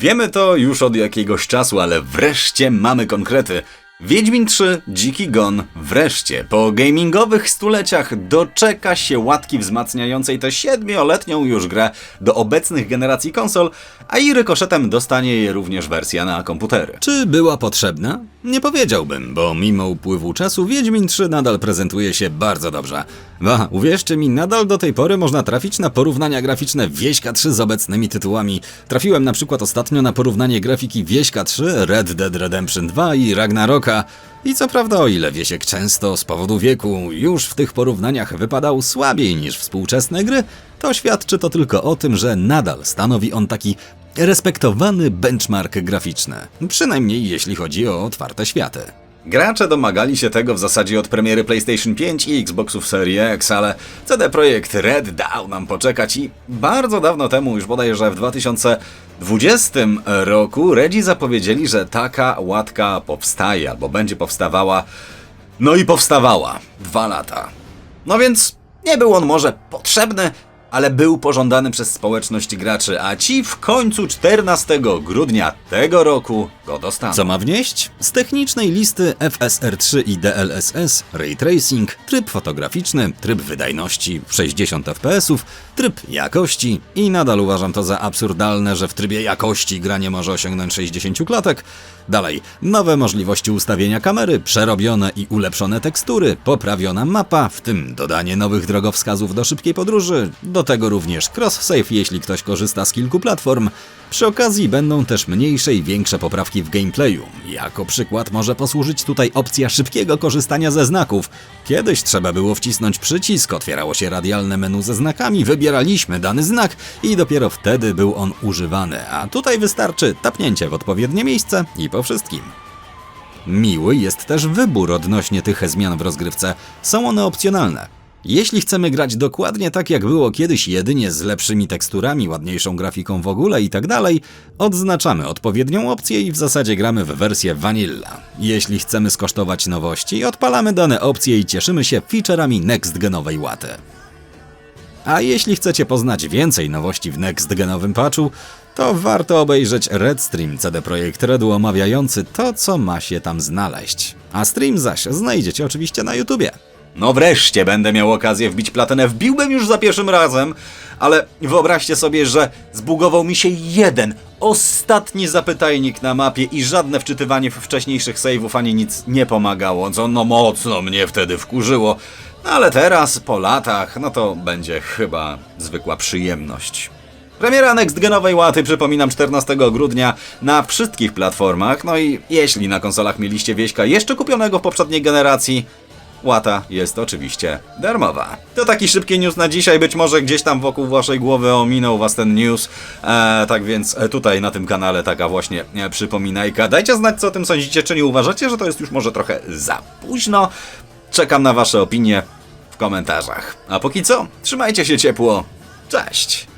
Wiemy to już od jakiegoś czasu, ale wreszcie mamy konkrety. Wiedźmin 3 Dziki Gon wreszcie po gamingowych stuleciach doczeka się łatki wzmacniającej tę siedmioletnią już grę do obecnych generacji konsol, a i rykoszetem dostanie je również wersja na komputery. Czy była potrzebna? Nie powiedziałbym, bo mimo upływu czasu Wiedźmin 3 nadal prezentuje się bardzo dobrze. Ba, uwierzcie mi, nadal do tej pory można trafić na porównania graficzne Wieśka 3 z obecnymi tytułami. Trafiłem na przykład ostatnio na porównanie grafiki Wieśka 3, Red Dead Redemption 2 i Ragnaroka. I co prawda, o ile Wiesiek często z powodu wieku już w tych porównaniach wypadał słabiej niż współczesne gry, to świadczy to tylko o tym, że nadal stanowi on taki respektowany benchmark graficzny. Przynajmniej jeśli chodzi o otwarte światy. Gracze domagali się tego w zasadzie od premiery PlayStation 5 i Xboxów Series X, ale CD Projekt Red dał nam poczekać i bardzo dawno temu, już bodajże w 2020 roku, Redzi zapowiedzieli, że taka łatka powstaje albo będzie powstawała. No i powstawała. Dwa lata. No więc nie był on może potrzebny, ale był pożądany przez społeczność graczy, a ci w końcu 14 grudnia tego roku go dostaną. Co ma wnieść? Z technicznej listy FSR3 i DLSS, Ray Tracing, tryb fotograficzny, tryb wydajności 60 fps, tryb jakości i nadal uważam to za absurdalne, że w trybie jakości gra nie może osiągnąć 60 klatek. Dalej, nowe możliwości ustawienia kamery, przerobione i ulepszone tekstury, poprawiona mapa, w tym dodanie nowych drogowskazów do szybkiej podróży, do tego również cross-save, jeśli ktoś korzysta z kilku platform. Przy okazji będą też mniejsze i większe poprawki w gameplayu. Jako przykład może posłużyć tutaj opcja szybkiego korzystania ze znaków. Kiedyś trzeba było wcisnąć przycisk, otwierało się radialne menu ze znakami, wybieraliśmy dany znak i dopiero wtedy był on używany, a tutaj wystarczy tapnięcie w odpowiednie miejsce i po wszystkim. Miły jest też wybór odnośnie tych zmian w rozgrywce. Są one opcjonalne. Jeśli chcemy grać dokładnie tak jak było kiedyś, jedynie z lepszymi teksturami, ładniejszą grafiką w ogóle i tak dalej, odznaczamy odpowiednią opcję i w zasadzie gramy w wersję Vanilla. Jeśli chcemy skosztować nowości, odpalamy dane opcje i cieszymy się featureami next-genowej łaty. A jeśli chcecie poznać więcej nowości w next-genowym patchu, to warto obejrzeć Red Stream CD Projekt Redu omawiający to, co ma się tam znaleźć. A stream zaś znajdziecie oczywiście na YouTubie. No wreszcie będę miał okazję wbić platynę. Wbiłbym już za pierwszym razem, ale wyobraźcie sobie, że zbugował mi się jeden, ostatni zapytajnik na mapie i żadne wczytywanie w wcześniejszych save'ów ani nic nie pomagało, co no mocno mnie wtedy wkurzyło. No ale teraz, po latach, no to będzie chyba zwykła przyjemność. Premiera next-genowej łaty, przypominam, 14 grudnia na wszystkich platformach. No i jeśli na konsolach mieliście wieśka jeszcze kupionego w poprzedniej generacji, łata jest oczywiście darmowa. To taki szybki news na dzisiaj, być może gdzieś tam wokół waszej głowy ominął was ten news. E, tak więc e, tutaj na tym kanale taka właśnie e, przypominajka. Dajcie znać co o tym sądzicie, czy nie uważacie, że to jest już może trochę za późno. Czekam na wasze opinie w komentarzach. A póki co, trzymajcie się ciepło. Cześć!